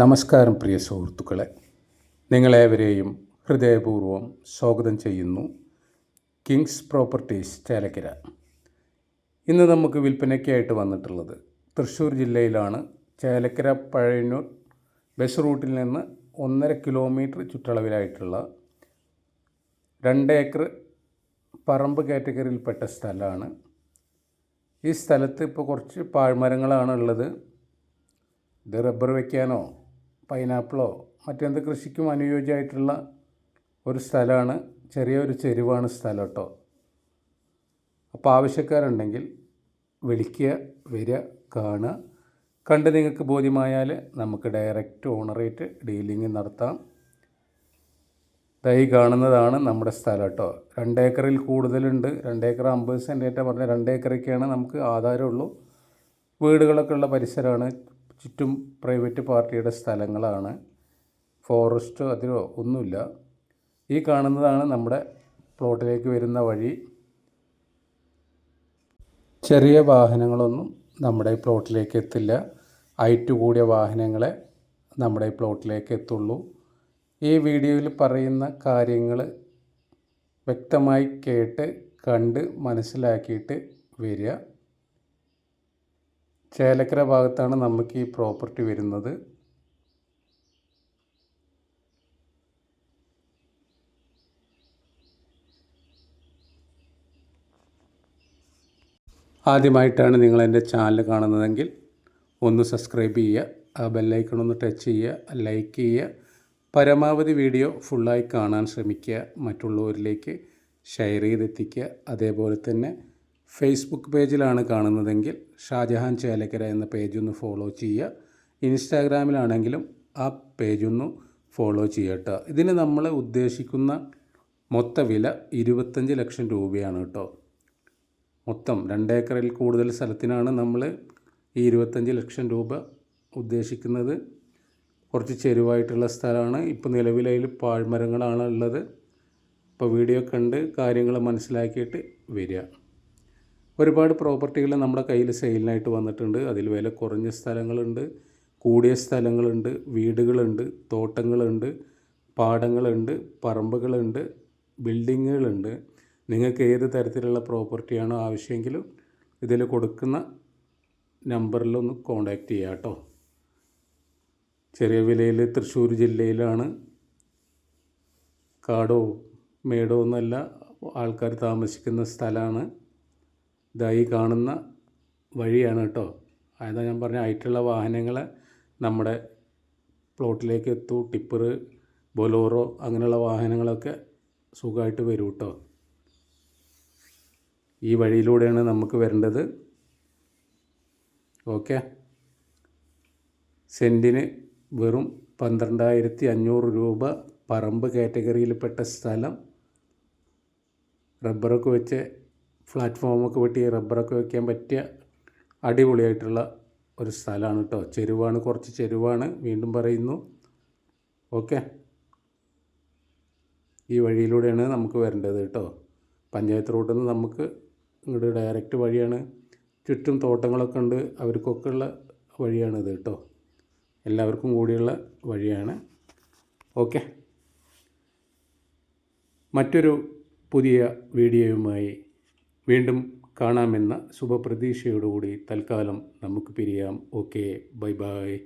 നമസ്കാരം പ്രിയ സുഹൃത്തുക്കളെ. നിങ്ങളേവരെയും ഹൃദയപൂർവം സ്വാഗതം ചെയ്യുന്നു. Kings Properties Chelakkara. ഇന്ന് നമുക്ക് വിൽപ്പനയ്ക്കായിട്ട് വന്നിട്ടുള്ളത് തൃശ്ശൂർ ജില്ലയിലാണ്. ചേലക്കര പഴയന്നൂർ ബസ് റൂട്ടിൽ നിന്ന് ഒന്നര കിലോമീറ്റർ ചുറ്റളവിലായിട്ടുള്ള രണ്ട് ഏക്കർ പറമ്പ് കാറ്റഗറിയിൽപ്പെട്ട സ്ഥലമാണ്. ഈ സ്ഥലത്ത് ഇപ്പോൾ കുറച്ച് പാഴ്മരങ്ങളാണ് ഉള്ളത് ഇത് റബ്ബർ വയ്ക്കാനോ പൈനാപ്പിളോ മറ്റെന്ത് കൃഷിക്കും അനുയോജ്യമായിട്ടുള്ള ഒരു സ്ഥലമാണ് ചെറിയൊരു ചെരുവാണ് സ്ഥലം കേട്ടോ. അപ്പോൾ ആവശ്യക്കാരുണ്ടെങ്കിൽ വിളിക്കുക വരിക കാണുക. കണ്ട് നിങ്ങൾക്ക് ബോധ്യമായാൽ നമുക്ക് ഡയറക്റ്റ് ഓണറേറ്റ് ഡീലിംഗ് നടത്താം. തൈ കാണുന്നതാണ് നമ്മുടെ സ്ഥലം കേട്ടോ. രണ്ടേക്കറിൽ കൂടുതലുണ്ട്. രണ്ടേക്കർ അമ്പത് സെന്റേറ്റ പറഞ്ഞ രണ്ടേക്കറൊക്കെയാണ് നമുക്ക് ആധാരമുള്ളൂ. വീടുകളൊക്കെ ഉള്ള പരിസരമാണ്. ചുറ്റും പ്രൈവറ്റ് പാർട്ടിയുടെ സ്ഥലങ്ങളാണ്. ഫോറസ്റ്റോ അതിലോ ഒന്നുമില്ല. ഈ കാണുന്നതാണ് നമ്മുടെ പ്ലോട്ടിലേക്ക് വരുന്ന വഴി. ചെറിയ വാഹനങ്ങളൊന്നും നമ്മുടെ പ്ലോട്ടിലേക്ക് എത്തില്ല. ഹൈറ്റ് കൂടിയ വാഹനങ്ങളെ നമ്മുടെ പ്ലോട്ടിലേക്ക് എത്തുള്ളൂ. ഈ വീഡിയോയിൽ പറയുന്ന കാര്യങ്ങൾ വ്യക്തമായി കേട്ട് കണ്ട് മനസ്സിലാക്കിയിട്ട് വരിക. ചേലക്കര ഭാഗത്താണ് നമുക്ക് ഈ പ്രോപ്പർട്ടി വരുന്നത്. ആദ്യമായിട്ടാണ് നിങ്ങൾ എന്റെ ചാനൽ കാണുന്നതെങ്കിൽ ഒന്ന് സബ്സ്ക്രൈബ് ചെയ്യുക ആ ബെല്ലൈക്കൺ ഒന്ന് ടച്ച് ചെയ്യുക ലൈക്ക് ചെയ്യുക. പരമാവധി വീഡിയോ ഫുള്ളായി കാണാൻ ശ്രമിക്കുക മറ്റുള്ളവരിലേക്ക് ഷെയർ ചെയ്തെത്തിക്കുക. അതേപോലെ തന്നെ ഫേസ്ബുക്ക് പേജിലാണ് കാണുന്നതെങ്കിൽ ഷാജഹാൻ ചേലക്കര എന്ന പേജൊന്ന് ഫോളോ ചെയ്യുക. ഇൻസ്റ്റാഗ്രാമിലാണെങ്കിലും ആ പേജൊന്ന് ഫോളോ കേട്ടോ. ഇതിന് നമ്മൾ ഉദ്ദേശിക്കുന്ന മൊത്ത വില ഇരുപത്തഞ്ച് ലക്ഷം രൂപയാണ് കേട്ടോ. മൊത്തം രണ്ടേക്കറിൽ കൂടുതൽ സ്ഥലത്തിനാണ് നമ്മൾ ഈ ഇരുപത്തഞ്ച് ലക്ഷം രൂപ ഉദ്ദേശിക്കുന്നത്. കുറച്ച് ചെരുവായിട്ടുള്ള സ്ഥലമാണ്. ഇപ്പോൾ നിലവിലതിൽ പാഴ്മരങ്ങളാണ് ഉള്ളത്. ഇപ്പോൾ വീഡിയോ കണ്ട് കാര്യങ്ങൾ മനസ്സിലാക്കിയിട്ട് വരിക. ഒരുപാട് പ്രോപ്പർട്ടികൾ നമ്മുടെ കയ്യിൽ സെയിലിനായിട്ട് വന്നിട്ടുണ്ട്. അതിൽ വില കുറഞ്ഞ സ്ഥലങ്ങളുണ്ട്. കൂടിയ സ്ഥലങ്ങളുണ്ട്. വീടുകളുണ്ട്. തോട്ടങ്ങളുണ്ട്. പാടങ്ങളുണ്ട്. പറമ്പുകളുണ്ട്. ബിൽഡിങ്ങുകളുണ്ട്. നിങ്ങൾക്ക് ഏത് തരത്തിലുള്ള പ്രോപ്പർട്ടിയാണോ ആവശ്യമെങ്കിലും ഇതിൽ കൊടുക്കുന്ന നമ്പറിലൊന്ന് കോണ്ടാക്റ്റ് ചെയ്യാം കേട്ടോ. ചെറിയ വിലയിൽ തൃശ്ശൂർ ജില്ലയിലാണ്. കാടോ മേടോ എന്നല്ല ആൾക്കാർ താമസിക്കുന്ന സ്ഥലമാണ്. ഇതായി കാണുന്ന വഴിയാണ് കേട്ടോ. അതാ ഞാൻ പറഞ്ഞ ആയിട്ടുള്ള വാഹനങ്ങൾ നമ്മുടെ പ്ലോട്ടിലേക്ക് എത്തൂ ടിപ്പർ ബൊലോറോ അങ്ങനെയുള്ള വാഹനങ്ങളൊക്കെ സുഖമായിട്ട് വരും കേട്ടോ. ഈ വഴിയിലൂടെയാണ് നമുക്ക് വരേണ്ടത്. ഓക്കെ. സെന്റിന് വെറും പന്ത്രണ്ടായിരത്തി അഞ്ഞൂറ് രൂപ പറമ്പ് കാറ്റഗറിയിൽപ്പെട്ട സ്ഥലം. റബ്ബറൊക്കെ വെച്ച് പ്ലാറ്റ്ഫോമൊക്കെ വെട്ടി റബ്ബറൊക്കെ വയ്ക്കാൻ പറ്റിയ അടിപൊളിയായിട്ടുള്ള ഒരു സ്ഥലമാണ് കേട്ടോ ചെരുവാണ് കുറച്ച് ചെരുവാണ് വീണ്ടും പറയുന്നു. ഓക്കെ. ഈ വഴിയിലൂടെയാണ് നമുക്ക് വരേണ്ടത് കേട്ടോ പഞ്ചായത്ത് റോഡിൽ നിന്ന് നമുക്ക് ഇങ്ങോട്ട് ഡയറക്റ്റ് വഴിയാണ്. ചുറ്റും തോട്ടങ്ങളൊക്കെ ഉണ്ട്. അവർക്കൊക്കെ ഉള്ള വഴിയാണിത് കേട്ടോ എല്ലാവർക്കും കൂടിയുള്ള വഴിയാണ്. ഓക്കെ. മറ്റൊരു പുതിയ വീഡിയോയുമായി വീണ്ടും കാണാമെന്ന ശുഭപ്രതീക്ഷയോടുകൂടി തൽക്കാലം നമുക്ക് പിരിയാം. Okay bye bye.